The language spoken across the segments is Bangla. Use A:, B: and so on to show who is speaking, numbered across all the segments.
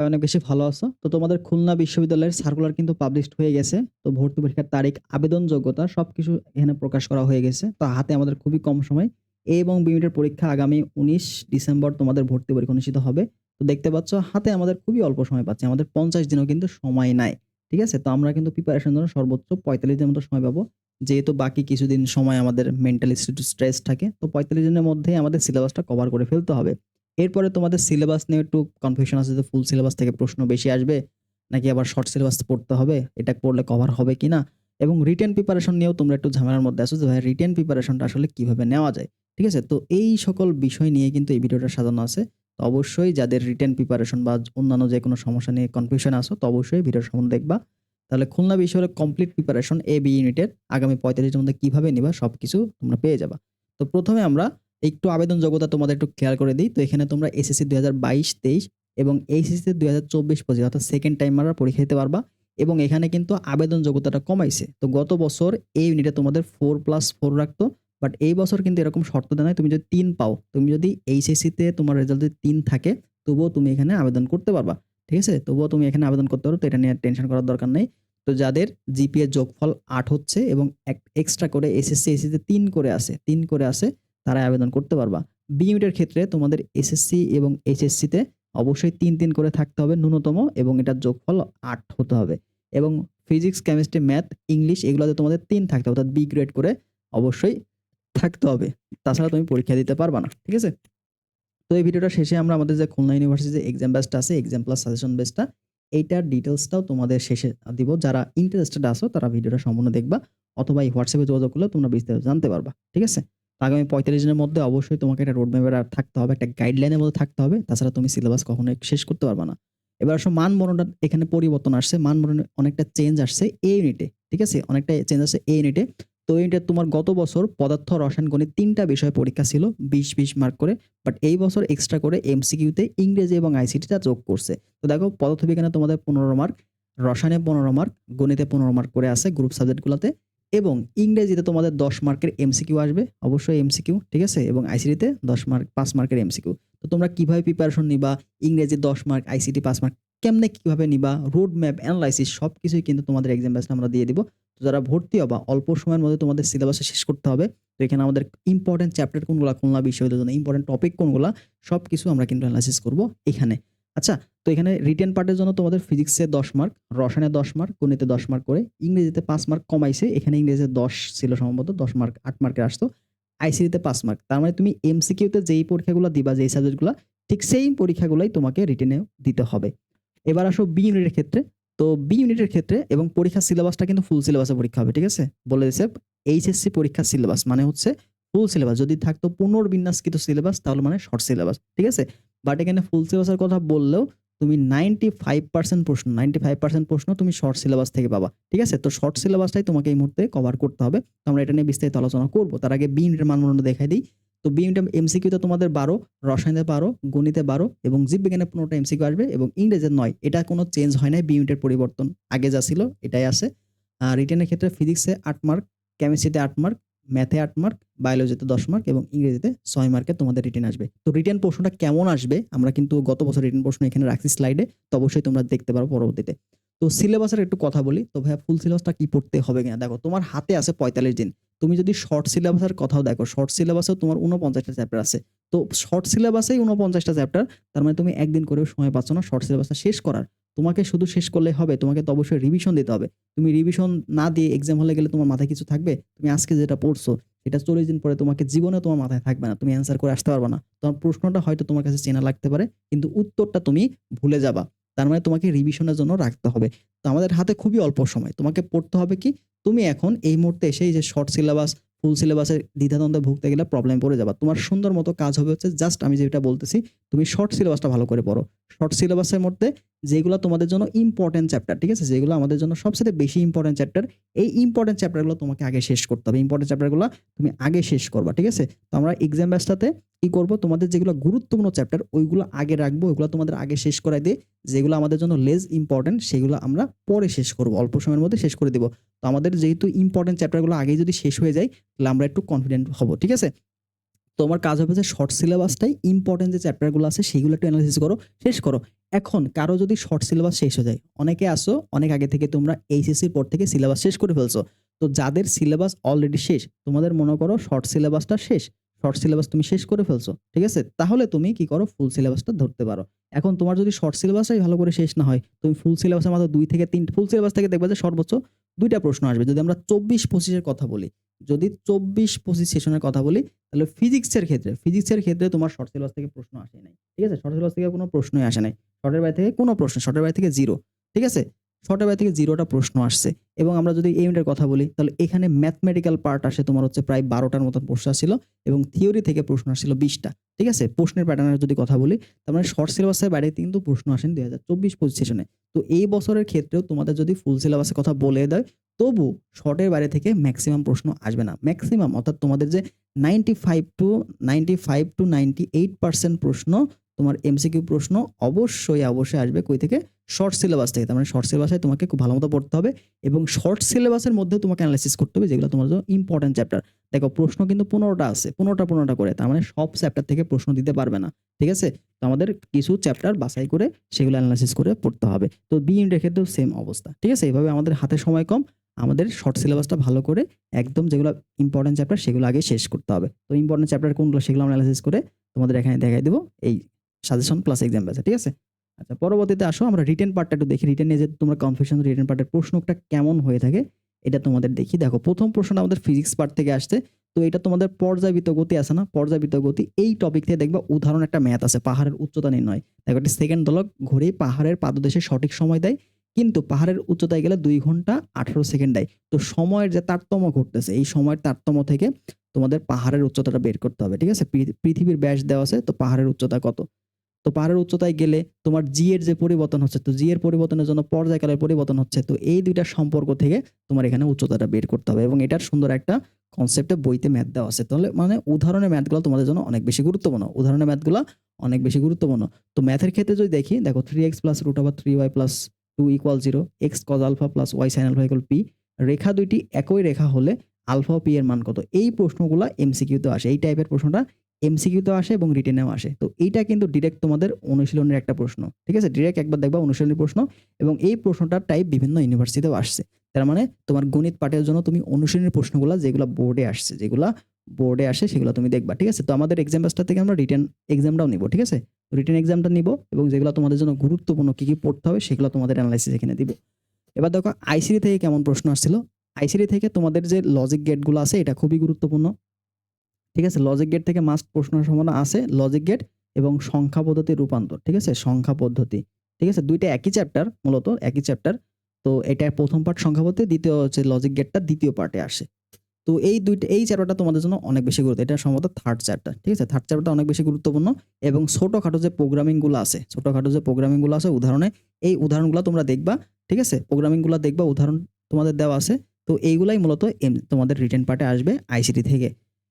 A: অনেক বেশি ভালো আছো। তো তোমাদের খুলনা বিশ্ববিদ্যালয়ের সার্কুলার কিন্তু পাবলিশড হয়ে গেছে। তো ভর্তি পরীক্ষার তারিখ, আবেদন যোগ্যতা সবকিছু এখানে প্রকাশ করা হয়ে গেছে। তো হাতে আমাদের খুবই কম সময়। এ এবং বি ইউনিটের পরীক্ষা আগামী ১৯ ডিসেম্বর তোমাদের ভর্তি পরীক্ষা অনুষ্ঠিত হবে। তো দেখতে পাচ্ছ হাতে আমাদের খুবই অল্প সময় পাচ্ছি। আমাদের ৫০ দিনও কিন্তু সময় নাই। ঠিক আছে? তো আমরা কিন্তু প্রিপারেশন জন্য সর্বোচ্চ ৪৫ দিনের মতো সময় পাবো। যেহেতু বাকি কিছুদিন সময় আমাদের মেন্টালি স্ট্রেস থাকে। তো ৪৫ দিনের মধ্যেই আমাদের সিলেবাসটা কভার করে ফেলতে হবে। এরপরে তোমাদের সিলেবাস নিয়ে একটু কনফিউশন আছে যে ফুল সিলেবাস থেকে প্রশ্ন বেশি আসবে নাকি আবার শর্ট সিলেবাস পড়তে হবে? এটা পড়লে কভার হবে কিনা? এবং রিটেন প্রিপারেশন নিয়েও তোমরা একটু ঝামেলার মধ্যে আসো যে ভাই রিটেন প্রিপারেশনটা আসলে কীভাবে নেওয়া যায়? ঠিক আছে? তো এই সকল বিষয় নিয়ে কিন্তু এই ভিডিওটা সাজানো আছে। তো অবশ্যই যাদের রিটেন প্রিপারেশন বা অন্যান্য যেকোনো সমস্যা নিয়ে কনফিউশন আসো তো অবশ্যই ভিডিওটা সম্পূর্ণ দেখবা। তাহলে খুলনা বিশ্ববিদ্যালয়ের কমপ্লিট প্রিপারেশন এ, বি ইউনিটের আগামী ৪৫ দিনের মধ্যে কীভাবে নিবা সবকিছু তোমরা পেয়ে যাবা। তো প্রথমে আমরা একটু আবেদন যোগ্যতা তোমাদের একটু ক্লিয়ার করে দিই। তো এখানে তোমরা এসএসসি ২০২২-২৩ এবং এইচএসসি ২০২৪-২৫ অর্থাৎ সেকেন্ড টাইমাররা পরীক্ষা দিতে পারবা এবং এখানে কিন্তু আবেদন যোগ্যতাটা কমাইছে। তো গত বছর এই ইউনিটে তোমাদের 4+4 রাখতো। বাট এই বছর কিন্তু এরকম শর্ত দেয় তুমি যদি তিন পাও, তুমি যদি এইচএসসিতে তোমার রেজাল্ট যদি তিন থাকে তবুও তুমি এখানে আবেদন করতে পারবা। ঠিক আছে? তবুও তুমি এখানে আবেদন করতে পারো। তো এটা নিয়ে টেনশন করার দরকার নেই। তো যাদের জিপিএ যোগফল আট হচ্ছে এবং এক্সট্রা করে এসএসসি, এইচএসসিতে ৩ করে আসে তিন করে আছে তারাই আবেদন করতে পারবা। বি ক্ষেত্রে তোমাদের এসএসসি এবং এইচএসসিতে অবশ্যই ৩, ৩ করে থাকতে হবে ন্যূনতম এবং এটার যোগফল ৮ হতে হবে। এবং ফিজিক্স, কেমিস্ট্রি, ম্যাথ, ইংলিশ এগুলাতে তোমাদের তিন থাকতে হবে অর্থাৎ বি গ্রেড করে অবশ্যই থাকতে হবে। তাছাড়া তুমি পরীক্ষা দিতে পারবা না। ঠিক আছে? তো এই ভিডিওটা শেষে আমরা আমাদের যে খুলনা ইউনিভার্সিটি যে এক্সাম ব্যাচটা আছে এক্সাম প্লাস সাজেশন ব্যাচটা এইটার ডিটেলসটাও তোমাদের শেষে দিব। যারা ইন্টারেস্টেড আছো তারা ভিডিওটা সম্পূর্ণ দেখবা অথবা এই হোয়াটসঅ্যাপে যোগাযোগ করলে তোমরা বিস্তারিত জানতে পারবা। ঠিক আছে? আগামী ৪৫ দিনের মধ্যে অবশ্যই তোমাকে একটা রোড ম্যাপের থাকতে হবে, একটা গাইডলাইনের মধ্যে থাকতে হবে। তাছাড়া তুমি সিলেবাস কখনোই শেষ করতে পারবে না। এবার আসলে মান বর্ণনার এখানে পরিবর্তন আসছে। মান বর্ণনে অনেকটা চেঞ্জ আসছে এ ইউনিটে। ঠিক আছে? অনেকটা চেঞ্জ আসছে এ ইউনিটে। তো ইউনিটে তোমার গত বছর পদার্থ, রসায়ন, গণিত ৩ টা বিষয় পরীক্ষা ছিল বিশ বিশ মার্ক করে। বাট এই বছর এক্সট্রা করে এমসিকিউতে ইংরেজি এবং আইসিটিটা যোগ করছে। তো দেখো পদার্থবিজ্ঞানে তোমাদের ১৫ মার্ক, রসায়নে ১৫ মার্ক, গণিতে ১৫ মার্ক করে আছে গ্রুপ সাবজেক্টগুলাতে এবং ইংরেজিতে তোমাদের ১০ মার্কের এমসিকিউ আসবে। অবশ্যই এমসিকিউ। ঠিক আছে? এবং আইসিটিতে ১০ মার্ক পাঁচ মার্কের এমসিকিউ। তো তোমরা কীভাবে প্রিপারেশন নিবা? ইংরেজি ১০ মার্ক, আইসিটি পাঁচ মার্ক কেমনে কীভাবে নিবা? রোড ম্যাপ, অ্যানালাইসিস সব কিছুই কিন্তু তোমাদের এক্সাম ব্যাচটা আমরা দিয়ে দিব। তো যারা ভর্তি হবা অল্প সময়ের মধ্যে তোমাদের সিলেবাসটা শেষ করতে হবে। তো এখানে আমাদের ইম্পোর্টেন্ট চ্যাপ্টার কোনগুলা খুলনা বিশ্ববিদ্যালয়ের জন্য ইম্পোর্টেন্ট টপিক কোনগুলো সব কিছু আমরা কিন্তু এনালাইসিস করব এখানে। আচ্ছা তো এখানে রিটেন পার্টের জন্য তোমাদের ফিজিক্সে ১০ মার্ক, রসায়নে ১০ মার্ক, গণিতে ১০ মার্ক করে, ইংরেজিতে ৫ মার্ক কমাইছে। এখানে ইংরেজিতে ১০ ছিল সম্ভবত ১০ মার্ক ৮ মার্কের আসতো। আইসিটিতে 5 মার্ক। তার মানে তুমি এমসিকিউতে যেই পরীক্ষাগুলো দিবা যেই সাবজেক্টগুলা ঠিক সেইম পরীক্ষাগুলাই তোমাকে রিটেনেও দিতে হবে। এবার আসো বি ইউনিটের ক্ষেত্রে। তো বি ইউনিটের ক্ষেত্রে এবং পরীক্ষার সিলেবাসটা কিন্তু ফুল সিলেবাসে পরীক্ষা হবে। ঠিক আছে? বলে দিছে এইচএসসি পরীক্ষার সিলেবাস মানে হচ্ছে ফুল সিলেবাস। যদি থাকতো পুনর্বিন্যাসকৃত সিলেবাস তাহলে মানে শর্ট সিলেবাস। ঠিক আছে? বাট এখানে ফুল সিলেবাসের কথা বললেও তুমি 95% প্রশ্ন 95% প্রশ্ন তুমি শর্ট সিলেবাস থেকে পাবা। ঠিক আছে? তো শর্ট সিলেবাসটাই তোমাকে এই মুহূর্তে কভার করতে হবে। তো আমরা এটা নিয়ে বিস্তারিত আলোচনা করব তার আগে বি ইউনিটের মানদণ্ড দেখাই দিই তো বি ইউনিটে এমসিকিউতে তোমাদের ১২, রসায়নে ১২, গণিতে ১২ এবং জীববিজ্ঞানে ১৫ টা এমসিকিউ আসবে এবং ইংরেজিতে ৯। এটা কোনো চেঞ্জ হয় নাই বি ইউনিটের পরিবর্তন। আগে যা ছিল এটাই আছে। আর রিটেনের ক্ষেত্রে ফিজিক্সে আট মার্ক, কেমিস্ট্রিতে ৮ মার্ক, ম্যাথে আট মার্ক, বায়োলজিতে ১০ মার্ক এবং ইংরেজিতে ছয় মার্কে তোমাদের রিটেন আসবে। তো রিটেন প্রশ্নটা কেমন আসবে আমরা কিন্তু গত বছর রিটেন প্রশ্ন এখানে রাখছি স্লাইডে। তো অবশ্যই তোমরা দেখতে পারো পরবর্তীতে। তো সিলেবাসের একটু কথা বলি। তো ভাইয়া ফুল সিলেবাসটা কি পড়তে হবে কিনা? দেখো তোমার হাতে আছে ৪৫ দিন। তুমি যদি শর্ট সিলেবাসের কথাও দেখো, শর্ট সিলেবাসেও তোমার ৪৯ টা চ্যাপ্টার আছে। তো শর্ট সিলেবাসেই ৪৯ টা চ্যাপ্টার তার মানে তুমি একদিন করেও সময় পাচ্ছ না শর্ট সিলেবাসটা শেষ করার। তোমাকে শুধু শেষ করলেই হবে। তোমাকে তো অবশ্যই রিভিশন দিতে হবে। তুমি রিভিশন না দিয়ে এক্সাম হলে গেলে তোমার মাথায় কিছু থাকবে? তুমি আজকে যেটা পড়ছো সেটা ৪০ দিন পরে তোমাকে জীবনেও তোমার মাথায় থাকবে না। তুমি অ্যান্সার করে আসতে পারবা না। তোমার প্রশ্নটা হয়তো তোমার কাছে চেনা লাগতে পারে কিন্তু উত্তরটা তুমি ভুলে যাবা। তার মানে তোমাকে রিভিশনের জন্য রাখতে হবে। তো আমাদের হাতে খুবই অল্প সময়। তোমাকে পড়তে হবে কি? তুমি এখন এই মুহূর্তে এসে যে শর্ট সিলেবাস, ফুল সিলেবাসের দ্বিধাদ্বন্দ্বে ভুগতে গেলে প্রবলেম পড়ে যাবা। তোমার সুন্দর মতো কাজ হবে হচ্ছে জাস্ট আমি যেটা বলতেছি তুমি শর্ট সিলেবাসটা ভালো করে পড়ো। শর্ট সিলেবাসের মধ্যে যেগুলা তোমাদের জন্য ইম্পর্টেন্ট চ্যাপ্টার, ঠিক আছে? যেগুলো আমাদের জন্য সবচেয়ে বেশি ইম্পোর্টেন্ট চ্যাপ্টার, এই ইম্পোর্টেন্ট চ্যাপ্টারগুলো তোমাকে আগে শেষ করতে হবে। ইম্পোর্টেন্ট চ্যাপ্টারগুলো তুমি আগে শেষ করবা। ঠিক আছে? তো আমরা এক্সাম ব্যাচটাতে কি করব? তোমাদের যেগুলো গুরুত্বপূর্ণ চ্যাপ্টার ওইগুলো আগে রাখব। ওইগুলো তোমাদের আগে শেষ করায় দিয়ে যেগুলো আমাদের জন্য লেস ইম্পোর্টেন্ট সেগুলো আমরা পরে শেষ করব। অল্প সময়ের মধ্যে শেষ করে দিব। তো আমাদের যেহেতু ইম্পোর্টেন্ট চ্যাপ্টারগুলো আগেই যদি শেষ হয়ে যায় তাহলে আমরা একটু কনফিডেন্ট হব। ঠিক আছে? তোমার কাজ হবে যে শর্ট সিলেবাসটাই ইম্পোর্টেন্ট যে চ্যাপ্টারগুলো আছে সেগুলো একটু এনালাইসিস করো, শেষ করো। এখন কারও যদি শর্ট সিলেবাস শেষ হয়ে যায়, অনেকে আসো অনেক আগে থেকে তোমরা এইচএসসির পর থেকে সিলেবাস শেষ করে ফেলছো। তো যাদের সিলেবাস অলরেডি শেষ, তোমাদের মনে করো শর্ট সিলেবাসটা শেষ। শর্ট সিলেবাস তুমি শেষ করে ফেলছো। ঠিক আছে? তাহলে তুমি কি করো ফুল সিলেবাসটা ধরতে পারো। এখন তোমার যদি শর্ট সিলেবাসটাই ভালো করে শেষ না হয়, তুমি ফুল সিলেবাসের মাত্র দুই থেকে ৩ ফুল সিলেবাস থেকে দেখবে যে সর্বোচ্চ দুইটা প্রশ্ন আসবে। যদি আমরা চব্বিশ পঁচিশের কথা বলি, যদি ২৪-২৫ সেশনের কথা বলি, তাহলে ফিজিক্সের ক্ষেত্রে, ফিজিক্সের ক্ষেত্রে তোমার শর্ট সিলেবাস থেকে প্রশ্ন আসেই নাই। ঠিক আছে? শর্ট সিলেবাস থেকে কোনো প্রশ্নই আসে নাই। শর্টের বাইরে থেকে কোনো প্রশ্ন, শর্টের বাইরে থেকে জিরো ঠিক আছে? শর্টের বাইরে থেকে 0 টা প্রশ্ন আসছে এবং আমরা যদি ইউনিটের কথা বলি, তাহলে এখানে ম্যাথমেটিক্যাল পার্ট আসে তোমার হচ্ছে প্রায় ১২ টার মতন প্রশ্ন আসছিল এবং থিওরি থেকে প্রশ্ন আসছিল বিশটা ঠিক আছে? প্রশ্নের প্যাটার্নের যদি কথা বলি, তার মানে শর্ট সিলেবাসের বাইরে কিন্তু প্রশ্ন আসেন আসেনি ২০২৪-২৫ সেশনে। তো এই বছরের ক্ষেত্রেও তোমাদের যদি ফুল সিলেবাসের কথা বলে দেয়, তবু শর্টের বাইরে থেকে ম্যাক্সিমাম প্রশ্ন আসবে না। ম্যাক্সিমাম অর্থাৎ তোমাদের যে 95 টু 95 টু 98% প্রশ্ন তোমার এমসিকিউ প্রশ্ন অবশ্যই, অবশ্যই আসবে কই থেকে? শর্ট সিলেবাস থেকে। তার মানে শর্ট সিলেবাসে তোমাকে খুব ভালো মতো পড়তে হবে এবং শর্ট সিলেবাসের মধ্যে তোমাকে এনালাইসিস করতে হবে যেগুলো তোমার জন্য ইম্পোর্টেন্ট চ্যাপ্টার। দেখো প্রশ্ন কিন্তু ১৫ টা আছে। ১৫ টা ১৫ টা করে। তার মানে সব চ্যাপ্টার থেকে প্রশ্ন দিতে পারবে না। ঠিক আছে? তো আমাদের কিছু চ্যাপ্টার বাছাই করে সেগুলো এনালাইসিস করে পড়তে হবে। তো বি ইউনিটের ক্ষেত্রেও সেম অবস্থা। ঠিক আছে? এভাবে আমাদের হাতে সময় কম। আমাদের শর্ট সিলেবাসটা ভালো করে একদম যেগুলো ইম্পোর্টেন্ট চ্যাপ্টার সেগুলো আগে শেষ করতে হবে। তো ইম্পোর্টেন্ট চ্যাপ্টার কোনগুলো সেগুলো আমরা এনালাইসিস করে তোমাদের এখানে দেখাই দিব এই সাজেশন প্লাস এক্সাম ব্যাচে। ঠিক আছে? আচ্ছা পরবর্তীতে আসো, আমরা রিটেন পার্টটা একটু দেখি। রিটেন যে তোমরা কনফিউশন রিটেন পার্টের প্রশ্নটা কেমন হয়ে থাকে, এটা তোমাদের দেখি। দেখো, প্রথম প্রশ্নটা আমাদের ফিজিক্স পার্ট থেকে আসছে। তো এটা তোমাদের পর্যায়বৃত্ত গতি আছে না? পর্যায়বৃত্ত গতি, এই টপিক থেকে দেখবা উদাহরণ একটা ম্যাথ আছে, পাহাড়ের উচ্চতা নির্ণয়। দেখো একটি সেকেন্ড দলক ঘুরে পাহাড়ের পাদদেশে সঠিক সময় দেয়। কিন্তু পাহাড়ের উচ্চতায় গেলে দুই ঘণ্টা ১৮ সেকেন্ড দেয়। তো সময়ের যে তারতম্য ঘটতেছে, এই সময়ের তারতম্য থেকে তোমাদের পাহাড়ের উচ্চতাটা বের করতে হবে। ঠিক আছে? পৃথিবীর ব্যাস দেওয়া আছে, তো পাহাড়ের উচ্চতা কত? তো পাহাড়ের উচ্চতায় গেলে তোমার জি এর যে পরিবর্তন হচ্ছে, তো জি এর পরিবর্তনের জন্য পর্যায়কালের পরিবর্তন হচ্ছে। তো এই দুইটা সম্পর্ক থেকে তোমার এখানে উচ্চতাটা বের করতে হবে এবং এটার সুন্দর একটা কনসেপ্টে বইতে ম্যাথ দেওয়া আছে। তাহলে মানে উদাহরণের ম্যাথগুলো তোমাদের জন্য অনেক বেশি গুরুত্বপূর্ণ। উদাহরণের ম্যাথগুলা অনেক বেশি গুরুত্বপূর্ণ। তো ম্যাথের ক্ষেত্রে যদি দেখি, দেখো 3x + √3y + 2 = 0 x cos α + y sin α = p রেখা দুইটি একই রেখা হলে আলফা পি এর মান কত? এই প্রশ্নগুলা এমসিকিউতেও আসে। এই টাইপের প্রশ্নটা এমসিকিউতেও আসে এবং রিটেনেও আসে। তো এইটা কিন্তু ডিরেক্ট তোমাদের অনুশীলনের একটা প্রশ্ন। ঠিক আছে? ডিরেক্ট একবার দেখবা অনুশীলনী প্রশ্ন এবং এই প্রশ্নটার টাইপ বিভিন্ন ইউনিভার্সিটিতেও আসছে। তার মানে তোমার গণিত পাঠের জন্য তুমি অনুশীলনী প্রশ্নগুলা যেগুলা বোর্ডে আসছে, যেগুলা বোর্ডে আসে সেগুলা তুমি দেখবা। ঠিক আছে? তো আমাদের এক্সাম থেকে আমরা রিটেন এক্সামটাও নিব। ঠিক আছে? রিটেন এক্সামটা নিব এবং যেগুলো তোমাদের জন্য গুরুত্বপূর্ণ কী কী পড়তে হবে সেগুলো তোমাদের এনালাইসিস এখানে দিব। এবার দেখো আইসিটি থেকে কেমন প্রশ্ন আসছিল? আইসিটি থেকে তোমাদের যে লজিক গেটগুলো আছে এটা খুবই গুরুত্বপূর্ণ। ঠিক আছে? লজিক গেট থেকে মাস্ট প্রশ্ন সম্ভাবনা আছে। লজিক গেট এবং সংখ্যা পদ্ধতির রূপান্তর। ঠিক আছে? সংখ্যা পদ্ধতি। ঠিক আছে? দুইটা একই চ্যাপ্টার মূলত একই চ্যাপ্টার। তো এটা প্রথম পার্ট সংখ্যা পদ্ধতি, দ্বিতীয় হচ্ছে লজিক গেটটা দ্বিতীয় পার্টে আসে। তো এই ২ টা এই চ্যাপ্টারটা তোমাদের জন্য অনেক বেশি গুরুত্ব। এটা সম্ভবত থার্ড চ্যাপ্টার। ঠিক আছে? থার্ড চ্যাপ্টারটা অনেক বেশি গুরুত্বপূর্ণ এবং ছোটখাটো যে প্রোগ্রামিংগুলো আছে, ছোটখাটো যে প্রোগ্রামিংগুলো আছে উদাহরণে এই উদাহরণগুলা তোমরা দেখবা। ঠিক আছে? প্রোগ্রামিংগুলা দেখবা উদাহরণ তোমাদের দেওয়া আছে। তো এইগুলাই মূলত এম তোমাদের রিটেন পার্টে আসবে আইসিটি থেকে।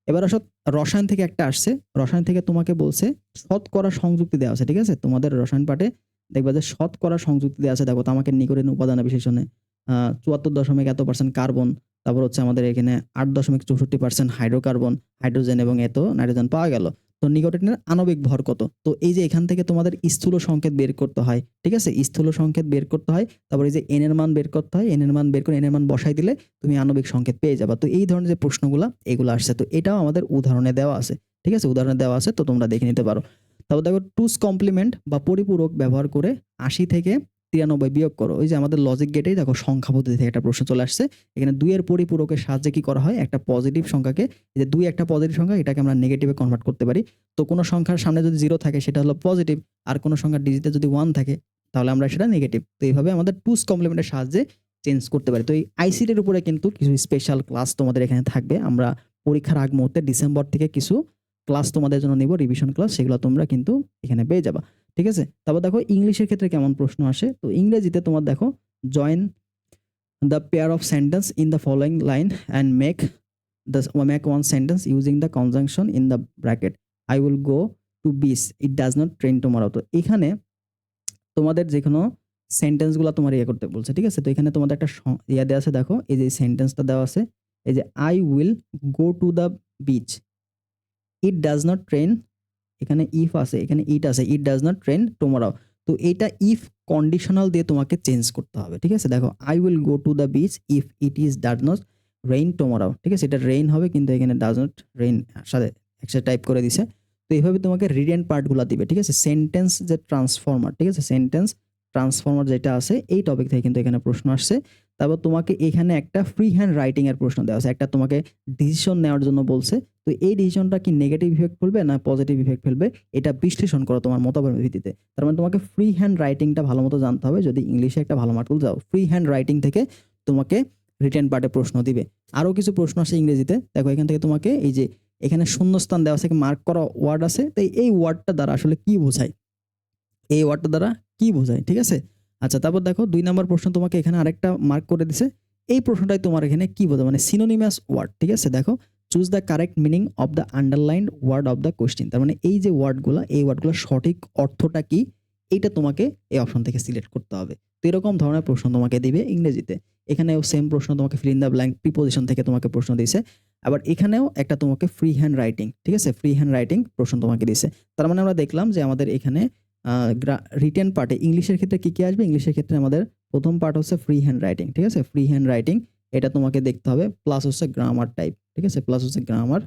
A: এবার আসো রসায়ন থেকে একটা আসছে। রসায়ন থেকে তোমাকে বলছে শতকরা সংযুক্তি দেওয়া আছে। ঠিক আছে? তোমাদের রসায়ন পাঠে দেখবা যে শতকরা সংযুক্তি দেওয়া আছে। দেখো তামাকের নিকটের উপাদান বিশেষণে ৭৪ দশমিক এত পার্সেন্ট কার্বন, তারপর হচ্ছে আমাদের এখানে ৮.৬৪% হাইড্রোকার্বন, হাইড্রোজেন এবং এত নাইট্রোজেন পাওয়া গেল। তো নিকোটিনের আণবিক ভর কত? তো এই যে এখান থেকে তোমাদের স্থূল সংকেত বের করতে হয়। ঠিক আছে? স্থূল সংকেত বের করতে হয়। তারপর এই যে এর মান বের করতে হয়। এর মান বের করে এর মান বসাই দিলে তুমি আণবিক সংকেত পেয়ে যাবা। তো এই ধরনের যে প্রশ্নগুলো এগুলো আসছে। তো এটাও আমাদের উদাহরণে দেওয়া আছে। ঠিক আছে? উদাহরণে দেওয়া আছে তো তোমরা দেখে নিতে পারো। তারপর দেখো টুস কমপ্লিমেন্ট বা পরিপূরক ব্যবহার করে ৮০ থেকে ৯৩ বিয়োগ করো। ওই যে আমাদের লজিক গেটেই দেখো সংখ্যা পদ্ধতি থেকে একটা প্রশ্ন চলে আসছে। এখানে দুইয়ের পরিপূরকের সাহায্যে কি করা হয়? একটা পজিটিভ সংখ্যাকে যে দুই একটা পজিটিভ সংখ্যা, এটাকে আমরা নেগেটিভে কনভার্ট করতে পারি। তো কোনো সংখ্যার সামনে যদি জিরো থাকে, সেটা হলো পজিটিভ আর কোনো সংখ্যার ডিজিটে যদি ওয়ান থাকে, তাহলে আমরা সেটা নেগেটিভ। তো এইভাবে আমাদের টুস কমপ্লিমেন্টের সাহায্যে চেঞ্জ করতে পারি। তো এই আইসিটির উপরে কিন্তু কিছু স্পেশাল ক্লাস তোমাদের এখানে থাকবে। আমরা পরীক্ষার আগ মুহূর্তে ডিসেম্বর থেকে কিছু ক্লাস তোমাদের জন্য নিব রিভিশন ক্লাস সেগুলো তোমরা কিন্তু এখানে পেয়ে যাবা। ঠিক আছে? তারপর দেখো ইংলিশের ক্ষেত্রে কেমন প্রশ্ন আসে? তো ইংরেজিতে তোমার দেখো join the pair of sentence in the following line and make the make one sentence using the conjunction in the bracket. I will go to beach it does not rain tomorrow. তো এখানে তোমাদের যে কোনো সেন্টেন্সগুলো তোমার ইয়ে করতে বলছে। ঠিক আছে? তো এখানে তোমাদের একটা ইয়ে দেওয়া আছে দেখো। এই যে সেন্টেন্সটা দেওয়া আছে। এই যে I will go to the beach. It does not rain এখানে ইফ আছে, এখানে ইট আছে। It does not rain tomorrow. তো এইটা ইফ কন্ডিশনাল দিয়ে তোমাকে চেঞ্জ করতে হবে ঠিক আছে? দেখো I will go to the beach if it is does not rain টুমোরাও ঠিক আছে? এটা রেইন হবে কিন্তু এখানে ডাজ নট রেইন সাথে একসাথে টাইপ করে দিছে। তো এইভাবে তোমাকে রিডেন পার্টগুলো দিবে ঠিক আছে? সেন্টেন্স যে ট্রান্সফর্মার ঠিক আছে? সেন্টেন্স ট্রান্সফর্মার যেটা আছে এই টপিক থেকে কিন্তু এখানে প্রশ্ন আসছে। তারপর তোমাকে এখানে একটা ফ্রি হ্যান্ড রাইটিং এর প্রশ্ন দেওয়া আছে। একটা তোমাকে ডিসিশন নেওয়ার জন্য বলছে। তো এই ডিসিশনটা কি নেগেটিভ ইফেক্ট ফেলবে না পজিটিভ ইফেক্ট ফেলবে? এটা বিশ্লেষণ করো তোমার মতামতের ভিত্তিতে। তার মানে তোমাকে ফ্রি হ্যান্ড রাইটিংটা ভালো মতো জানতে হবে। যদি ইংলিশে একটা ভালো মার্ক যাও ফ্রি হ্যান্ড রাইটিং থেকে তোমাকে রিটেন পার্টে প্রশ্ন দিবে। আরও কিছু প্রশ্ন আছে ইংরেজিতে। দেখো এখান থেকে তোমাকে এই যে এখানে শূন্যস্থান দেওয়া আছে মার্ক করা ওয়ার্ড আছে। তাই এই ওয়ার্ডটা দ্বারা আসলে কি বোঝায়? এই ওয়ার্ডটা দ্বারা কি বোঝায়? ঠিক আছে? আচ্ছা তারপর দেখো দুই নম্বর প্রশ্ন তোমাকে এখানে আরেকটা মার্ক করে দিছে। এই প্রশ্নটাই তোমার এখানে কি বোঝায়? মানে সিনোনিমাস ওয়ার্ড ঠিক আছে? দেখো choose the correct meaning of the underlined word of the question তার মানে এই যে ওয়ার্ডগুলো এই ওয়ার্ডগুলোর সঠিক অর্থটা কি? এইটা তোমাকে এই অপশন থেকে সিলেক্ট করতে হবে। তো এরকম ধরনের প্রশ্ন তোমাকে দিবে ইংরেজিতে। এখানেও সেম প্রশ্ন তোমাকে fill in the blank preposition থেকে তোমাকে প্রশ্ন দিয়েছে আবার এখানেও একটা তোমাকে ফ্রি হ্যান্ড রাইটিং ঠিক আছে? ফ্রি হ্যান্ড রাইটিং প্রশ্ন তোমাকে দিয়েছে তার মানে আমরা দেখলাম যে আমাদের এখানে রিটেন পার্টে ইংলিশের ক্ষেত্রে কী কী আসবে? ইংলিশের ক্ষেত্রে আমাদের প্রথম পার্ট হচ্ছে ফ্রি হ্যান্ড রাইটিং ঠিক আছে? ফ্রি হ্যান্ড রাইটিং এটা তোমাকে দেখতে হবে প্লাস হচ্ছে গ্রামার টাইপ ঠিক আছে? প্লাস হচ্ছে গ্রামার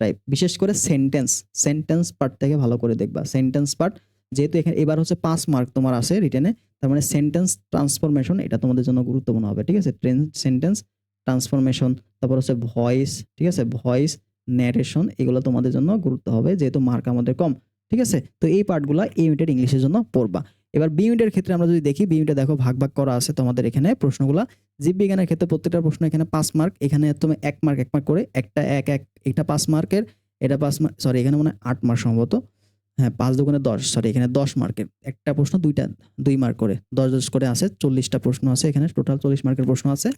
A: টাইপ বিশেষ করে সেন্টেন্স সেন্টেন্স পার্ট থেকে ভালো করে দেখবা। সেন্টেন্স পার্ট যেহেতু এখানে এবার হচ্ছে পাঁচ মার্ক তোমার আছে রিটেনে তার মানে সেন্টেন্স ট্রান্সফরমেশন এটা তোমাদের জন্য গুরুত্বপূর্ণ হবে, ঠিক আছে? ট্রেন সেন্টেন্স ট্রান্সফরমেশন তারপর হচ্ছে ভয়েস ঠিক আছে? ভয়েস ন্যারেশন এগুলো তোমাদের জন্য গুরুত্ব হবে, যেহেতু মার্ক আমাদের কম। ঠিক আছে? তো এই পার্টগুলো এ ইউনিটের ইংলিশের জন্য পড়বা। এবার বি ইউনিটের ক্ষেত্রে আমরা যদি দেখি বি ইউনিটে দেখো ভাগ ভাগ করা আছে তোমাদের এখানে প্রশ্নগুলো। জীববিজ্ঞানের ক্ষেত্রে প্রত্যেকটা প্রশ্ন এখানে পাঁচ মার্ক এখানে তুমি এক মার্ক এক মার্ক করে একটা, এক এক, এটা পাঁচ মার্কের এটা পাঁচ মার্ক সরি এখানে মানে আট মার্ক সম্ভবত। হ্যাঁ পাঁচ দোকানে দশ সরি এখানে দশ মার্কের একটা প্রশ্ন দুইটা, দুই মার্ক করে, দশ দশ করে আছে, চল্লিশটা প্রশ্ন আছে এখানে টোটাল চল্লিশ মার্কের প্রশ্ন আছে।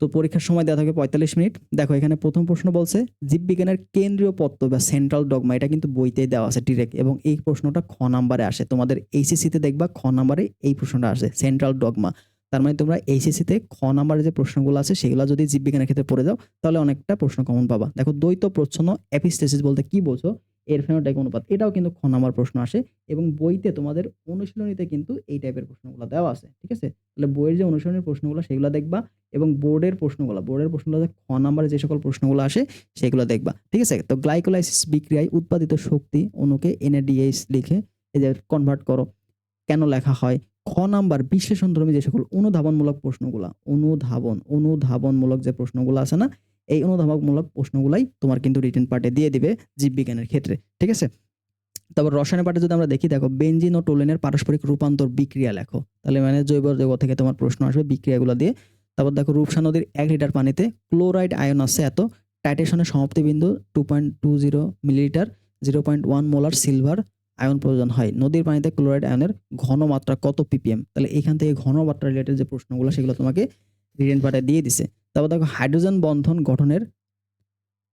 A: তো পরীক্ষার সময় দেওয়া থাকে পঁয়তাল্লিশ মিনিট। দেখো, এখানে প্রথম প্রশ্ন বলছে, জীববিজ্ঞানের কেন্দ্রীয় পত্র বা সেন্ট্রাল ডগমা এটা কিন্তু বইতেই দেওয়া আছে ডিরেক্ট এবং এই প্রশ্নটা খ নাম্বারে আসে। তোমাদের এইচএসিতে দেখবা খ নাম্বারে এই প্রশ্নটা আসে সেন্ট্রাল ডগমা তার মানে তোমরা এইচএসিতে খ নাম্বারে যে প্রশ্নগুলো আছে, সেগুলো যদি জীববিজ্ঞানের ক্ষেত্রে পড়ে যাও, তাহলে অনেকটা প্রশ্ন কমন পাবা। দেখো, দ্বৈত প্রচ্ছন্ন অ্যাপিস্টেসিস বলতে কি বোঝো? এর ফেনোটাইপ অনুপাত, এটাও কিন্তু খ নাম্বার প্রশ্ন আসে এবং বইতে তোমাদের অনুশীলনীতে কিন্তু এই টাইপের প্রশ্নগুলো দেওয়া আছে, ঠিক আছে? তাহলে বইয়ের যে অনুশীলনের প্রশ্নগুলো সেগুলো দেখবা এবং বোর্ডের প্রশ্নগুলো বোর্ডের প্রশ্নগুলো খ নাম্বারে যে সকল প্রশ্নগুলো আসে সেগুলো দেখবা, ঠিক আছে? তো গ্লাইকোলাইসিস বিক্রিয়ায় উৎপাদিত শক্তি অণুকে এনএডিএইচ লিখে এই যে কনভার্ট করো, কেন লেখা হয়? খ নাম্বার বিশ্লেষণধর্মী যে সকল অনুধাবনমূলক প্রশ্নগুলো, অনুধাবন, অনুধাবনমূলক যে প্রশ্নগুলো আছে না এই অনুধাবনমূলক প্রশ্নগুলাই তোমার কিন্তু রিটেন পার্টে দিয়ে দিবে জীববিজ্ঞানের ক্ষেত্রে, ঠিক আছে? তারপর রসায়নের পার্টে যদি আমরা দেখি, দেখো বেঞ্জিন ও টোলেনের পারস্পরিক রূপান্তর বিক্রিয়া লেখো। তাহলে মানে জৈব যৌগ থেকে তোমার প্রশ্ন আসবে বিক্রিয়াগুলো দিয়ে। তারপর দেখো, রূপসা নদীর এক লিটার পানিতে ক্লোরাইড আয়ন আছে এত, টাইটেশনের সমাপ্তি বিন্দু two point two zero millilitre zero point one molar silver ion প্রয়োজন হয়। নদীর পানিতে ক্লোরাইড আয়নের ঘনমাত্রা কত পিপিএম তাহলে এখান থেকে ঘনমাত্রা রিলেটেড যে প্রশ্নগুলো, সেগুলো তোমাকে রিটেন পার্টে দিয়ে দিছে। তারপর দেখো হাইড্রোজেন বন্ধন গঠনের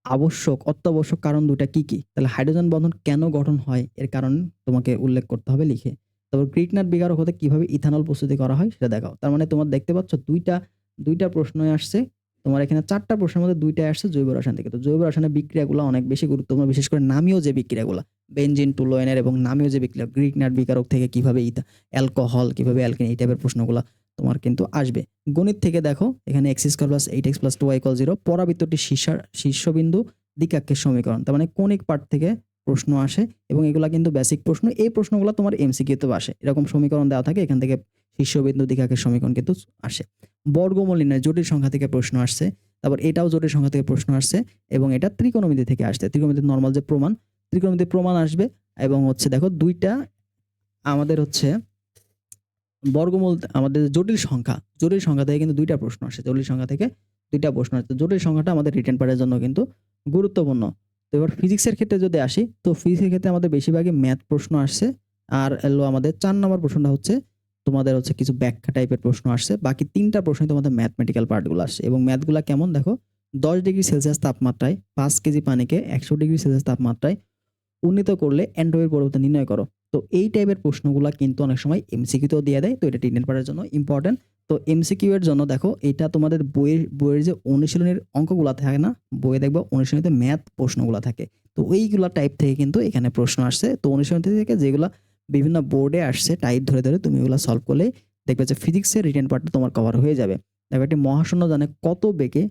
A: আবশ্যক, অত্যাবশ্যক কারণ দুটা কি কি? তাহলে হাইড্রোজেন বন্ধন কেন গঠন হয়? এর কারণ তোমাকে উল্লেখ করতে হবে লিখে। তারপর গ্রিকনাট বিকারক হতে কীভাবে ইথানল প্রস্তুতি করা হয় সেটা দেখাও। তার মানে তোমার দেখতে পাচ্ছ দুইটা দুইটা প্রশ্নই আসছে। তোমার এখানে চারটা প্রশ্নের মধ্যে দুইটাই আসছে জৈব রসায়ন থেকে। তো জৈব রসায়নের বিক্রিয়াগুলো অনেক বেশি গুরুত্বপূর্ণ, বিশেষ করে নামীয় যে বিক্রিয়াগুলো বেঞ্জিন টুলোয়েনের এবং নামীয় যে বিক্রিয়া গ্রিকনাট বিকারক থেকে কীভাবে ইথা, অ্যালকোহল, কীভাবে অ্যালকেন এই টাইপের প্রশ্নগুলো তোমার কিন্তু আসবে। গণিত থেকে দেখো, এখানে X square plus eight X plus two Y equal zero পরাবৃত্তটি শীর্ষার শীর্ষবিন্দু দ্বিকাক্ষের সমীকরণ। তার মানে কোনিক পার্ট থেকে প্রশ্ন আসে এবং এগুলা কিন্তু বেসিক প্রশ্ন। এই প্রশ্নগুলো তোমার এমসিকিউতেও আসে। এরকম সমীকরণ দেওয়া থাকে, এখান থেকে শীর্ষবিন্দু দ্বিকাক্ষের সমীকরণ কিন্তু আসে। বর্গমূল নির্ণয় জটিল সংখ্যা থেকে প্রশ্ন আসছে, তারপর এটাও জটিল সংখ্যা থেকে প্রশ্ন আসছে এবং এটা ত্রিকোণমিতি থেকে আসছে। ত্রিকোণমিতির নর্মাল যে প্রমাণ, ত্রিকোণমিতির প্রমাণ আসবে এবং হচ্ছে দেখো দুইটা আমাদের হচ্ছে বর্গমূল আমাদের জটিল সংখ্যা জটিল সংখ্যা থেকে কিন্তু দুইটা প্রশ্ন আসে। জটিল সংখ্যা থেকে দুইটা প্রশ্ন আসছে জটিল সংখ্যাটা আমাদের রিটার্ন পার্টের জন্য কিন্তু গুরুত্বপূর্ণ। তো এবার ফিজিক্সের ক্ষেত্রে যদি আসি, তো ফিজিক্সের ক্ষেত্রে আমাদের বেশিরভাগই ম্যাথ প্রশ্ন আসছে। আর এলো আমাদের চার নম্বর প্রশ্নটা হচ্ছে, তোমাদের হচ্ছে কিছু ব্যাখ্যা টাইপের প্রশ্ন আসছে। বাকি তিনটা প্রশ্নই তোমাদের ম্যাথমেটিক্যাল পার্টগুলো আসছে। এবং ম্যাথগুলো কেমন দেখো, দশ ডিগ্রি সেলসিয়াস তাপমাত্রায় পাঁচ কেজি পানিকে একশো ডিগ্রি সেলসিয়াস তাপমাত্রায় উন্নীত করলে অ্যান্ড্রয়েড পরিবর্তন নির্ণয় করো। তো এই টাইপের প্রশ্নগুলো কিন্তু অনেক সময় এমসিকিউতেও দিয়ে দেয় তো এটা টিনের পাড়ার জন্য ইম্পর্টেন্ট তো এমসিকিউ এর জন্য দেখো এটা তোমাদের বইয়ের বইয়ের যে অনুশীলনের অঙ্কগুলো থাকে না বইয়ে দেখব অনুশীলনীতে ম্যাথ প্রশ্নগুলো থাকে তো ওইগুলা টাইপ থেকে কিন্তু এখানে প্রশ্ন আসছে তো অনুশীলনী থেকে যেগুলো বিভিন্ন বোর্ডে আসছে টাইপ ধরে, ধরে তুমি ওগুলা সলভ করলেই দেখবে যে ফিজিক্সের রিটেন পার্টটা তোমার কভার হয়ে যাবে। দেখো একটি মহাশূন্য জানে কত বেগে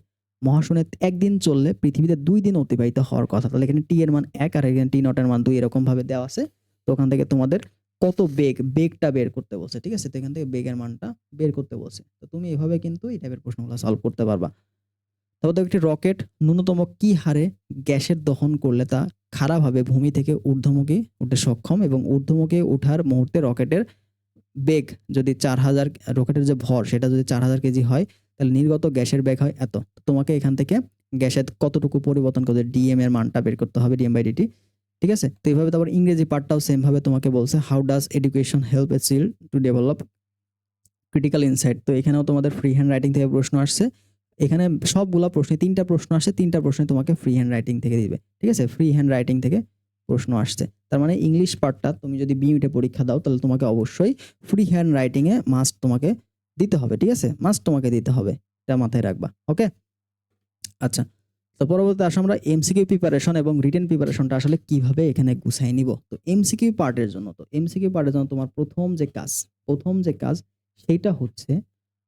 A: মহাশূন্যে একদিন চললে পৃথিবীতে দুই দিন অতিবাহিত হওয়ার কথা। তাহলে এখানে টি এর মান এক আর এখানে টি নট এর মান ২ এরকমভাবে দেওয়া আছে। তো ওখান থেকে তোমাদের কত বেগ, বেগটা বের করতে বলছে। ঠিক আছে? তো এখান থেকে বেগের মানটা বের করতে বলছে। তো তুমি এভাবে কিন্তু এই টাইপের প্রশ্নগুলো সলভ করতে পারবা। তারপর দেখো একটি রকেট ন্যূনতম কি হারে গ্যাসের দহন করলে তা খাড়াভাবে ভূমি থেকে ঊর্ধ্বমুখী উঠতে সক্ষম এবং ঊর্ধ্বমুখী ওঠার মুহূর্তে রকেটের বেগ যদি ৪০০০ রকেটের যে ভর সেটা যদি ৪০০০ কেজি হয় তাহলে নির্গত গ্যাসের বেগ হয় এত। তোমাকে এখান থেকে গ্যাসের কতটুকু পরিবর্তন করে ডিএম এর মানটা বের করতে হবে ডিএম/ডিটি। ঠিক আছে? তো এভাবে তারপর ইংরেজি পার্টটাও সেম ভাবে তোমাকে বলছে how does education help a child to develop critical insight. তো এখানেও তোমাদের ফ্রি হ্যান্ড রাইটিং থেকে প্রশ্ন আসছে। এখানে সবগুলা প্রশ্নে তিনটা প্রশ্ন আসছে, তিনটা প্রশ্নে তোমাকে ফ্রি হ্যান্ড রাইটিং থেকে দিবে। ঠিক আছে? ফ্রি হ্যান্ড রাইটিং থেকে প্রশ্ন আসছে। তার মানে ইংলিশ পার্টটা তুমি যদি বি ইউনিটে পরীক্ষা দাও তাহলে তোমাকে অবশ্যই free hand writing a must তোমাকে দিতে হবে। ঠিক আছে? মাস্ট তোমাকে দিতে হবে। এটা মাথায় রাখবা। ওকে? আচ্ছা। তো পরবর্তীতে আসো আমরা এমসিকিউ প্রিপারেশন এবং রিটেন প্রিপারেশনটা আসলে কীভাবে এখানে গুছায় নিব। তো এমসিকিউ পার্টের জন্য তো এমসিকিউ পার্টের জন্য তোমার প্রথম যে কাজ, প্রথম যে কাজ সেইটা হচ্ছে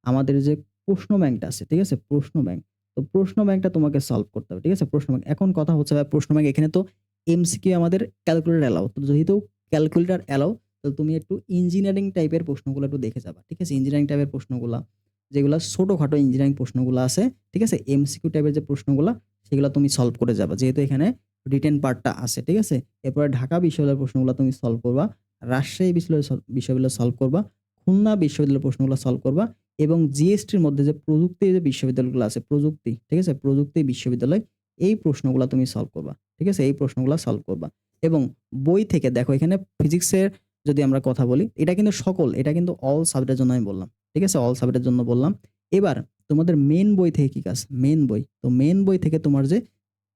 A: আমাদের যে প্রশ্ন ব্যাংকটা আছে। ঠিক আছে? প্রশ্ন ব্যাংক। তো প্রশ্ন ব্যাংকটা তোমাকে সলভ করতে হবে। ঠিক আছে? প্রশ্ন ব্যাংক। এখন কথা হচ্ছে ভাই প্রশ্ন ব্যাংক এখানে তো এমসিকিউ আমাদের ক্যালকুলেটর অ্যালাউ। তো যেহেতু ক্যালকুলেটর অ্যালাউ তো তুমি একটু ইঞ্জিনিয়ারিং টাইপের প্রশ্নগুলো একটু দেখে যাবা। ঠিক আছে? ইঞ্জিনিয়ারিং টাইপের প্রশ্নগুলা যেগুলা ছোটোখাটো ইঞ্জিনিয়ারিং প্রশ্নগুলো আছে। ঠিক আছে? এমসিকিউ টাইপের যে প্রশ্নগুলা সেগুলা তুমি সলভ করে যাবা। যেহেতু এখানে রিটেন পার্টটা আছে। ঠিক আছে? এরপরে ঢাকা বিশ্ববিদ্যালয়ের প্রশ্নগুলা তুমি সলভ করবা। রাজশাহী বিশ্ববিদ্যালয় বিশ্ববিদ্যালয় সলভ করবা। খুলনা বিশ্ববিদ্যালয়ের প্রশ্নগুলা সলভ করবা এবং জিএসটির মধ্যে যে প্রযুক্তি যে বিশ্ববিদ্যালয়গুলো আছে, প্রযুক্তি। ঠিক আছে? প্রযুক্তি বিশ্ববিদ্যালয়, এই প্রশ্নগুলা তুমি সলভ করবা। ঠিক আছে? এই প্রশ্নগুলা সলভ করবা। এবং বই থেকে দেখো, এখানে ফিজিক্সের যদি আমরা কথা বলি, এটা কিন্তু সকল, এটা কিন্তু অল সাবজেক্টের জন্য আমি বললাম। ঠিক আছে? অল সাবজেক্টের জন্য বললাম। এবার তোমাদের মেন বই থেকে কি কাজ? মেন বই। তো মেন বই থেকে তোমার যে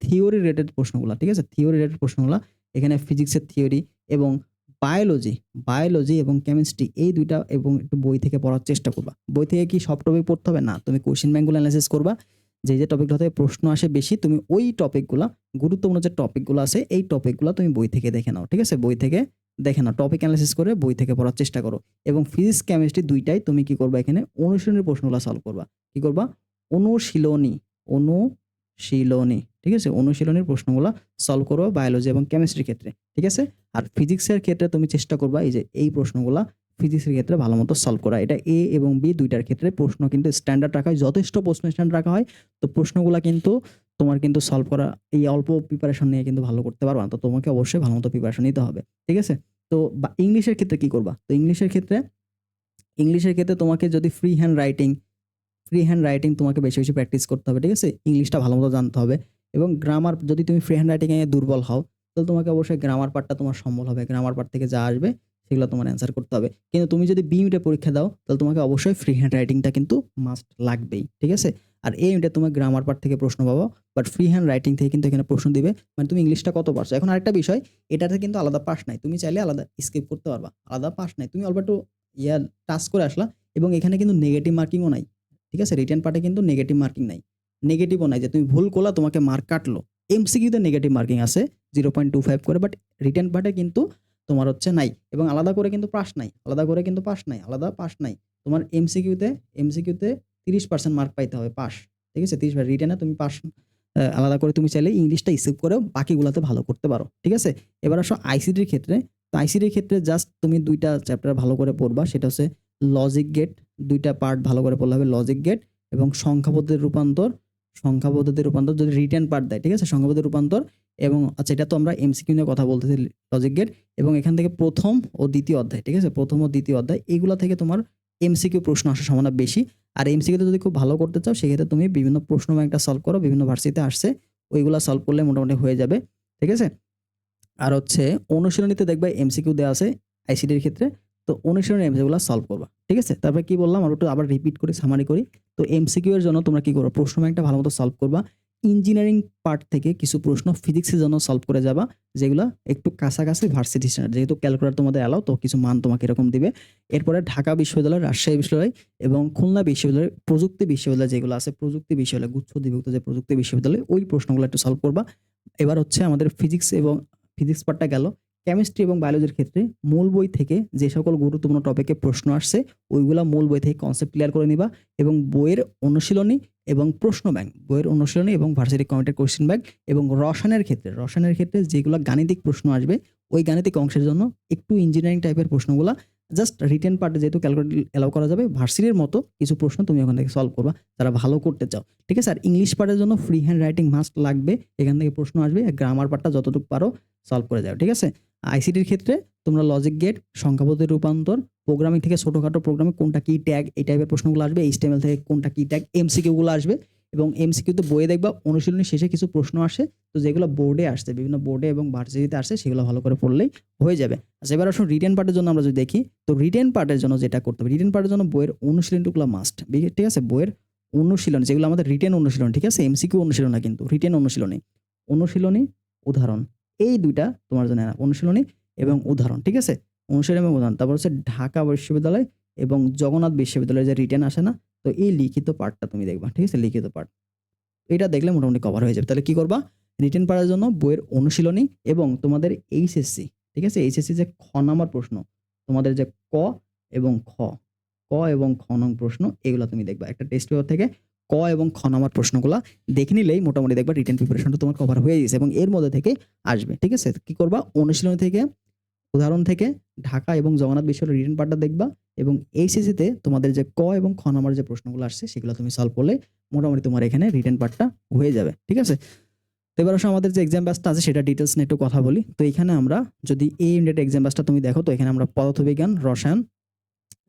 A: থিওরি রিলেটেড প্রশ্নগুলা। ঠিক আছে? থিওরি রিলেটেড প্রশ্নগুলা এখানে ফিজিক্সের থিওরি এবং বায়োলজি, বায়োলজি এবং কেমিস্ট্রি এই দুইটা এবং একটু বই থেকে পড়ার চেষ্টা করবা। বই থেকে কি সব টপিক পড়তে হবে? না। তুমি কোয়েশ্চেন ব্যাঙ্কগুলো এনালাইসিস করবা। যে, যে টপিকগুলো থেকে প্রশ্ন আসে বেশি তুমি ওই টপিকগুলা গুরুত্বপূর্ণ যে টপিকগুলো আছে এই টপিকগুলা তুমি বই থেকে দেখে নাও। ঠিক আছে? বই থেকে দেখে না টপিক এনালাইসিস করে বই থেকে পড়ার চেষ্টা করো। এবং ফিজিক্স, কেমিস্ট্রি দুইটাই তুমি কি করবা এখানে অনুশীলনের প্রশ্নগুলা সলভ করবা। কি করবা? অনুশীলনী, অনুশীলনী। ঠিক আছে? অনুশীলনীর প্রশ্নগুলা সলভ করবা বায়োলজি এবং কেমিস্ট্রির ক্ষেত্রে। ঠিক আছে? আর ফিজিক্সের ক্ষেত্রে তুমি চেষ্টা করবা এই যে এই প্রশ্নগুলা ফিজিক্সের ক্ষেত্রে ভালো মতো সলভ করা। এটা এ এবং বি দুইটার ক্ষেত্রে প্রশ্ন কিন্তু স্ট্যান্ডার্ড রাখা হয়। যথেষ্ট প্রশ্ন স্ট্যান্ডার্ড রাখা হয়। তো প্রশ্নগুলা কিন্তু তোমার কিন্তু সলভ করা এই অল্প প্রিপারেশন নিয়ে কিন্তু ভালো করতে পারবা না। তো তোমাকে অবশ্যই ভালো মতো প্রিপারেশন নিতে হবে। ঠিক আছে? তো বা ইংলিশের ক্ষেত্রে কি করবা? তো ইংলিশের ক্ষেত্রে ইংলিশের ক্ষেত্রে তোমাকে যদি free hand writing, free hand writing তোমাকে বেশি, বেশি প্র্যাকটিস করতে হবে। ঠিক আছে? ইংলিশটা ভালো মতো জানতে হবে এবং গ্রামার যদি তুমি ফ্রি হ্যান্ড রাইটিং এ দুর্বল হও তাহলে তোমাকে অবশ্যই গ্রামার পার্টটা তোমার সম্বল হবে। গ্রামার পার্ট থেকে যা আসবে সেগুলো তোমার অ্যান্সার করতে হবে। কিন্তু তুমি যদি বি ইউনিটে পরীক্ষা দাও তাহলে তোমাকে অবশ্যই ফ্রি হ্যান্ড রাইটিংটা কিন্তু মাস্ট লাগবেই। ঠিক আছে? আর এ ইউনিটে তুমি গ্রামার পার্ট থেকে প্রশ্ন পাবো বাট ফ্রি হ্যান্ড রাইটিং থেকে কিন্তু এখানে প্রশ্ন দিবে। মানে তুমি ইংলিশটা কত পারছ? এখন আরেকটা বিষয়, এটাতে কিন্তু আলাদা পাস নাই। তুমি চাইলে আলাদা স্কিপ করতে পারবা। আলাদা পাস নাই। তুমি অল্প একটু ইয়া টাচ করে আসলা, এবং এখানে কিন্তু নেগেটিভ মার্কিংও নাই। ঠিক আছে? রিটেন পার্টে কিন্তু নেগেটিভ মার্কিং নাই। নেগেটিভও নাই যে তুমি ভুল করলা, তোমাকে মার্ক কাটলো। এমসিকিউতে নেগেটিভ মার্কিং আছে 0.25 করে বাট রিটেন পার্টে কিন্তু তোমার হচ্ছে নাই এবং আলাদা করে কিন্তু পাস নাই। আলাদা করে কিন্তু পাস নাই। আলাদা পাস নাই। তোমার এমসিকিউতে এমসিকিউতে ৩০% মার্ক পাইতে হবে পাস। ঠিক আছে? ৩০ রিটেনে তুমি পাস আলাদা করে তুমি চাইলে ইংলিশটা স্কিপ করেও বাকিগুলাতে ভালো করতে পারো। ঠিক আছে? এবার আসো আইসিটির ক্ষেত্রে। তো আইসিটির ক্ষেত্রে জাস্ট তুমি দুইটা চ্যাপ্টার ভালো করে পড়বা। সেটা হচ্ছে লজিক গেট দুইটা পার্ট ভালো করে পড়লে হবে লজিক গেট এবং সংখ্যা পদ্ধতির রূপান্তর, সংখ্যা পদ্ধতির রূপান্তর যদি রিটার্ন পার্ট দেয়। ঠিক আছে? সংখ্যা পদ্ধতির রূপান্তর এবং আচ্ছা এটা তো আমরা এমসিকিউ নিয়ে কথা বলতেছি লজিক গেট এবং এখান থেকে প্রথম ও দ্বিতীয় অধ্যায়। ঠিক আছে? প্রথম ও দ্বিতীয় অধ্যায় এগুলা থেকে তোমার এমসিকিউ প্রশ্ন আসার সম্ভাবনা বেশি। আর এমসিকিউতে যদি খুব ভালো করতে চাও, সেক্ষেত্রে তুমি বিভিন্ন প্রশ্ন ব্যাংকটা সলভ করো। বিভিন্ন ভার্সিতে আসছে। ওইগুলো সলভ করলে মোটামুটি হয়ে যাবে। ঠিক আছে? আর হচ্ছে অনুশীলনীতে দেখবে এমসিকিউ দেওয়া আছে আইসিডির ক্ষেত্রে। তো অনুশীলনী এমসিকিউগুলো সলভ করবা। ঠিক আছে? তারপরে কি বললাম, আর একটু আবার রিপিট করে সামারি করি। তো এমসিকিউ এর জন্য তোমরা কি করো, প্রশ্ন ব্যাংকটা ভালোমতো সলভ করবা। ইঞ্জিনিয়ারিং পার্ট থেকে কিছু প্রশ্ন ফিজিক্সের জন্য সলভ করে যাবা। যেগুলা একটু কাছাকাছি ভার্সিটি স্ট্যান্ডার্ড। যেহেতু ক্যালকুলেটর তোমাদের অ্যালাউ তো কিছু মান তোমাকে এরকম দিবে। এরপরে ঢাকা বিশ্ববিদ্যালয়, রাজশাহী বিশ্ববিদ্যালয় এবং খুলনা বিশ্ববিদ্যালয় প্রযুক্তি বিশ্ববিদ্যালয় যেগুলো আছে প্রযুক্তি বিশ্ববিদ্যালয় গুচ্ছ অধিভুক্ত যে প্রযুক্তি বিশ্ববিদ্যালয় ওই প্রশ্নগুলো একটু সলভ করবা। এবার হচ্ছে আমাদের ফিজিক্স এবং ফিজিক্স পার্টটা গেল। কেমিস্ট্রি এবং বায়োলজির ক্ষেত্রে মূল বই থেকে যে সকল গুরুত্বপূর্ণ টপিকে প্রশ্ন আসছে ওইগুলা মূল বই থেকে কনসেপ্ট ক্লিয়ার করে নিবা এবং বইয়ের অনুশীলনী এবং প্রশ্ন ব্যাংক বইয়ের অনুশীলনী এবং ভার্সিটি কমিটির কোয়েশ্চেন ব্যাংক এবং রসায়নের ক্ষেত্রে রসায়নের ক্ষেত্রে যেগুলো গাণিতিক প্রশ্ন আসবে, ওই গাণিতিক অংশের জন্য একটু ইঞ্জিনিয়ারিং টাইপের প্রশ্নগুলো জাস্ট রিটেন পার্টে যেহেতু ক্যালকুলেট এলাও করা যাবে ভার্সিটির মতো কিছু প্রশ্ন তুমি ওখান থেকে সলভ করবা, যারা ভালো করতে চাও। ঠিক আছে? আর ইংলিশ পার্টের জন্য ফ্রি হ্যান্ড রাইটিং মাস্ট লাগবে, এখান থেকে প্রশ্ন আসবে গ্রামার পার্টটা যতটুকু পারো সলভ করে যাও, ঠিক আছে? আইসিটির ক্ষেত্রে তোমরা লজিক গেট সংখ্যাপদের রূপান্তর প্রোগ্রামিং থেকে ছোটোখাটো প্রোগ্রামে কোনটা কি ট্যাগ এই টাইপের প্রশ্নগুলো আসবে এইচটিএমএল থেকে কোনটা কি ট্যাগ এমসিকিউগুলো আসবে, এবং এমসিকিউ তো বইয়ে দেখবা, অনুশীলনী শেষে কিছু প্রশ্ন আসে তো যেগুলো বোর্ডে আসছে, বিভিন্ন বোর্ডে এবং ভার্সিটিতে আসছে, সেগুলো ভালো করে পড়লেই হয়ে যাবে। আচ্ছা এবার আসুন রিটেন পার্টের জন্য আমরা যদি দেখি, তো রিটেন পার্টের জন্য যেটা করতে হবে রিটেন পার্টের জন্য বইয়ের অনুশীলনটুকুলো মাস্ট ঠিক আছে? বইয়ের অনুশীলন, যেগুলো আমাদের রিটেন অনুশীলন, ঠিক আছে? এমসিকিউ অনুশীলন না কিন্তু রিটেন অনুশীলনী। অনুশীলনী, উদাহরণ, এই দুইটা তোমার জন্য অনুশীলনী এবং উদাহরণ, ঠিক আছে? অনুশীলন এবং উদাহরণ, তারপর হচ্ছে ঢাকা বিশ্ববিদ্যালয় এবং জগন্নাথ বিশ্ববিদ্যালয়ের যে রিটেন আসে না, তো এই লিখিত পার্টটা তুমি দেখবা, ঠিক আছে? লিখিত পার্ট এটা দেখলে মোটামুটি কভার হয়ে যাবে। তাহলে কি করবা? রিটেন পার্টের জন্য বইয়ের অনুশীলনী এবং তোমাদের এইচএসসি ঠিক আছে? এইচএসসি যে খ নাম্বার প্রশ্ন, তোমাদের যে ক এবং খ, ক এবং খ নং প্রশ্ন, এগুলো তুমি দেখবা। একটা টেস্ট পেপার থেকে ক এবং খ নাম্বার প্রশ্নগুলো দেখে নিলেই মোটামুটি দেখবা রিটেন প্রিপারেশনটা তোমার কভার হয়ে গেছে এবং এর মধ্যে থেকে আসবে, ঠিক আছে? কি করবা? অনুশীলনী থেকে, উদাহরণ থেকে ঢাকা এবং জগন্নাথ বিশ্ববিদ্যালয়ের রিটেন পার্টটা দেখবা এবং এইচএসিতে তোমাদের যে ক এবং খ নাম্বার যে প্রশ্নগুলো আসছে, সেগুলো তুমি সলভ করলে মোটামুটি তোমার এখানে রিটেন পার্টটা হয়ে যাবে, ঠিক আছে? তো এবার আসলে আমাদের যে এক্সাম ব্যাসটা আছে সেটা ডিটেলস নিয়ে একটু কথা বলি। তো এখানে আমরা যদি এই ইউনিটের এক্সাম ব্যাসটা তুমি দেখো, তো এখানে আমরা পদার্থবিজ্ঞান, রসায়ন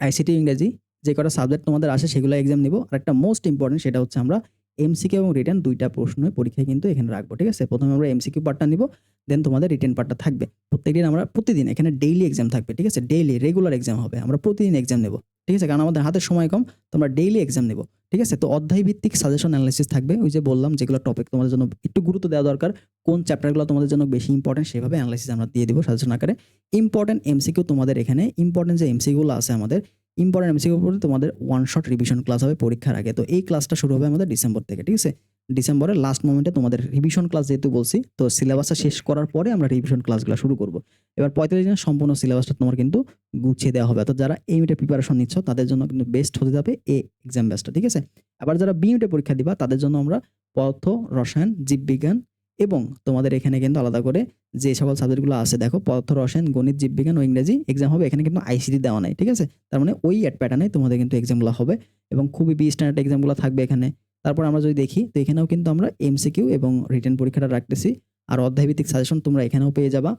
A: আইসিটি ইংরেজি যে কটা সাবজেক্ট তোমাদের আসে সেগুলো এক্সাম নিব। আর একটা মোস্ট ইম্পর্টেন্ট সেটা হচ্ছে আমরা এমসিকে এবং রিটার্ন দুইটা প্রশ্ন পরীক্ষায় কিন্তু এখানে রাখব, ঠিক আছে? প্রথমে আমরা এমসিকিউ পার্টটা নিব দেন তোমাদের রিটার্ন পার্টটা থাকবে। প্রত্যেকদিন আমরা, প্রতিদিন এখানে ডেইলি এক্সাম থাকবে, ঠিক আছে? ডেইলি রেগুলার এক্সাম হবে, আমরা প্রতিদিন এক্সাম নেব। ঠিক আছে, কারণ আমাদের হাতে সময় কম, তোমরা ডেইলি এক্সাম নেব, ঠিক আছে? তো অধ্যায় ভিত্তিক সাজেশন অ্যানালিসিস থাকবে, ওই যে বললাম যেগুলো টপিক তোমাদের জন্য একটু গুরুত্ব দেওয়া দরকার, কোন চ্যাপ্টারগুলো তোমাদের জন্য বেশি ইম্পর্টেন্ট সেভাবে অ্যানালাইসিস আমরা দিয়ে দেবো সাজেশন আকারে। ইম্পর্টেন্ট এমসিকিউ তোমাদের এখানে ইম্পর্টেন্ট যে এমসিকিউগুলো আছে আমাদের ইম্পর্টেন্ট এমসিকিউ পড়তে তোমাদের ওয়ান শট রিভিশন ক্লাস হবে পরীক্ষার আগে। তো এই ক্লাসটা শুরু হবে আমাদের ডিসেম্বর থেকে, ঠিক আছে? ডিসেম্বরের লাস্ট মোমেন্টে তোমাদের রিভিশন ক্লাস যেহেতু বলছি, তো সিলেবাসটা শেষ করার পরে আমরা রিভিশন ক্লাসগুলো শুরু করব। এবার পঁয়তাল্লিশ দিনের সম্পূর্ণ সিলেবাসটা তোমার কিন্তু গুছিয়ে দেওয়া হবে। অর্থাৎ যারা এই ইউনিটে প্রিপারেশন নিচ্ছ, তাদের জন্য কিন্তু বেস্ট হতে যাবে এ এক্সাম ব্যাচটা ঠিক আছে? আবার যারা বি পরীক্ষা দিবা, তাদের জন্য আমরা পদার্থ, রসায়ন, জীববিজ্ঞান এবং তোমাদের এখানে কিন্তু আলাদা করে যে সকল সাবজেক্টগুলো আছে, দেখো পদার্থ, রসায়ন, গণিত, জীববিজ্ঞান ও ইংরেজি এক্সাম হবে। এখানে কিন্তু আইসিটি দেওয়া নাই, ঠিক আছে? তার মানে ওই অ্যাড প্যাটার্নে তোমাদের কিন্তু এক্সামগুলো হবে এবং খুবই বি স্ট্যান্ডার্ড এক্সামগুলো থাকবে এখানে। তারপর আমরা যদি দেখি, তো এখানেও কিন্তু আমরা এমসিকিউ এবং রিটার্ন পরীক্ষাটা রাখতেছি। আর অধ্যায়ভিত্তিক সাজেশন তোমরা এখানেও পেয়ে যাবা।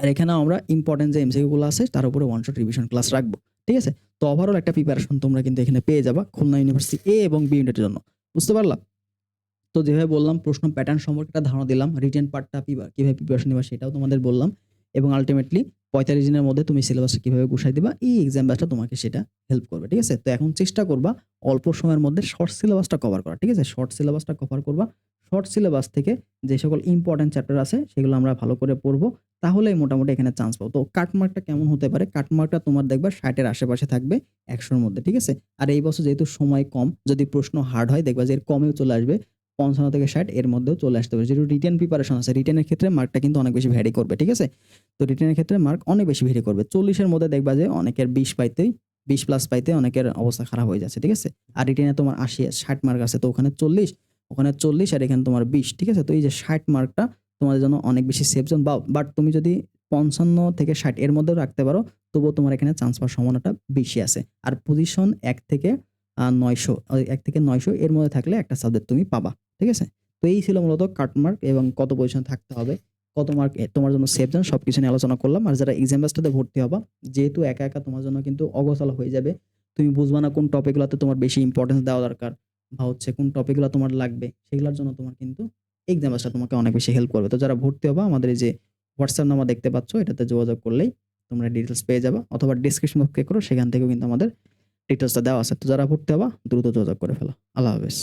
A: আর এখানেও আমরা ইম্পর্টেন্ট যে এমসিকিউগুলো আছে, তার উপরে ওয়ান শট রিভিশন ক্লাস রাখব, ঠিক আছে? তো ওভারঅল একটা প্রিপারেশন তোমরা কিন্তু এখানে পেয়ে যাবা খুলনা ইউনিভার্সিটি এ এবং বি ইউনিটের জন্য। বুঝতে পারলাম তো যেভাবে বললাম, প্রশ্ন প্যাটার্ন সম্পর্কে একটা ধারণা দিলাম রিটেন পার্টটা কীভাবে প্রিপারেশন নেবা সেটাও তোমাদের বললাম এবং আলটিমেটলি পঁয়তাল্লিশ দিনের মধ্যে তুমি সিলেবাসটা কীভাবে গুছাই দিবা, এই এক্সাম ব্যাচটা তোমাকে সেটা হেল্প করবে, ঠিক আছে? তো এখন চেষ্টা করবা অল্প সময়ের মধ্যে শর্ট সিলেবাসটা কভার করা, ঠিক আছে? শর্ট সিলেবাসটা কভার করবা শর্ট সিলেবাস থেকে যে সকল ইম্পর্টেন্ট চ্যাপ্টার আছে সেগুলো আমরা ভালো করে পড়ব, তাহলেই মোটামুটি এখানে চান্স পাবো। তো কাটমার্কটা কেমন হতে পারে? কাটমার্কটা তোমার দেখবা ষাটের আশেপাশে থাকবে একশোর মধ্যে, ঠিক আছে? আর এই বছর যেহেতু সময় কম, যদি প্রশ্ন হার্ড হয়, দেখবা যে এর কমেও চলে আসবে পঞ্চান্ন থেকে ষাট, এর মধ্যেও চলে আসতে পারে। যেহেতু রিটেন প্রিপারেশন আছে রিটেনের ক্ষেত্রে মার্কটা কিন্তু অনেক বেশি ভ্যারি করবে, ঠিক আছে? তো রিটেনের ক্ষেত্রে মার্ক অনেক বেশি ভ্যারি করবে। চল্লিশের মধ্যে দেখবা যে অনেকের বিশ পাইতেই, বিশ প্লাস পাইতে অনেকের অবস্থা খারাপ হয়ে যাচ্ছে, ঠিক আছে? আর রিটেনে তোমার আশি, ষাট মার্ক আছে, তো ওখানে চল্লিশ ওখানে চল্লিশ আর এখানে তোমার বিশ, ঠিক আছে? তো এই যে ষাট মার্কটা তোমাদের জন্য অনেক বেশি সেফ জোন বা বাট তুমি যদি পঞ্চান্ন থেকে ষাট এর মধ্যেও রাখতে পারো, তবুও তোমার এখানে চান্স পাওয়ার সম্ভাবনাটা বেশি আছে। আর পজিশন এক থেকে নয়শো এক থেকে নয়শো এর মধ্যে থাকলে একটা সাবজেক্ট তুমি পাবা। ঠিক আছে? তো এই ছিল মূলত কাটমার্ক এবং কত পজিশন থাকতে হবে, কত মার্ক তোমার জন্য সেফ জোন সব কিছু নিয়ে আলোচনা করলাম। আর যারা এক্সাম ভর্তি হবা, যেহেতু একা একা তোমার জন্য কিন্তু অগোছালো হয়ে যাবে, তুমি বুঝবা না কোন টপিকগুলোতে তোমার বেশি ইম্পর্টেন্স দেওয়া দরকার বা হচ্ছে কোন টপিকগুলো তোমার লাগবে, সেগুলোর জন্য তোমার কিন্তু এক্সাম তোমাকে অনেক বেশি হেল্প করবে। তো যারা ভর্তি হবা, আমাদের যে হোয়াটসঅ্যাপ নাম্বার দেখতে পাচ্ছ, এটাতে যোগাযোগ করলেই তোমরা ডিটেলস পেয়ে যাবা অথবা ডিসক্রিপশন বক্সে করো, সেখান থেকেও কিন্তু আমাদের ডিটেলসটা দেওয়া আছে। তো যারা ভর্তি হবা, দ্রুত যোগাযোগ করে ফেলো। আল্লাহ হাফেজ।